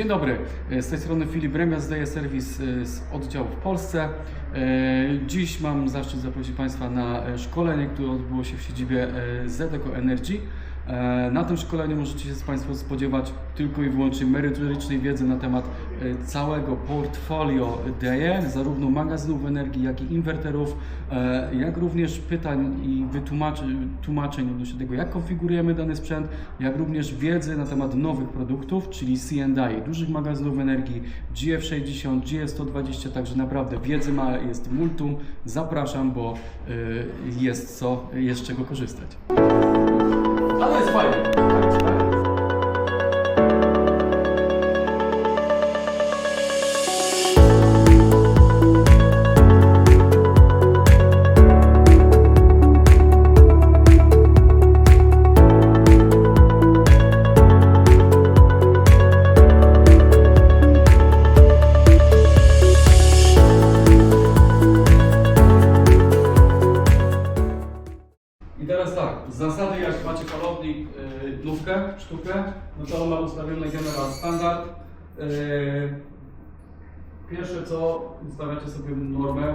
Dzień dobry, z tej strony Filip Remias, daję serwis e, z oddziału w Polsce. E, Dziś mam zaszczyt zaprosić Państwa na e, szkolenie, które odbyło się w siedzibie e, ZECO Energy. E, Na tym szkoleniu możecie się Państwo spodziewać tylko i wyłącznie merytorycznej wiedzy na temat e, całego portfolio DE, zarówno magazynów energii, jak i inwerterów, e, jak również pytań i wytłumaczeń tłumaczeń odnośnie tego, jak konfigurujemy dany sprzęt, jak również wiedzy na temat nowych produktów, czyli C&I, dużych magazynów energii, GF60, GF120, także naprawdę wiedzy ma, jest multum. Zapraszam, bo jest co, jest z czego korzystać. That was fine. Yy, lufkę, sztukę, no to on ma ustawiony general standard. Yy, pierwsze co, ustawiacie sobie normę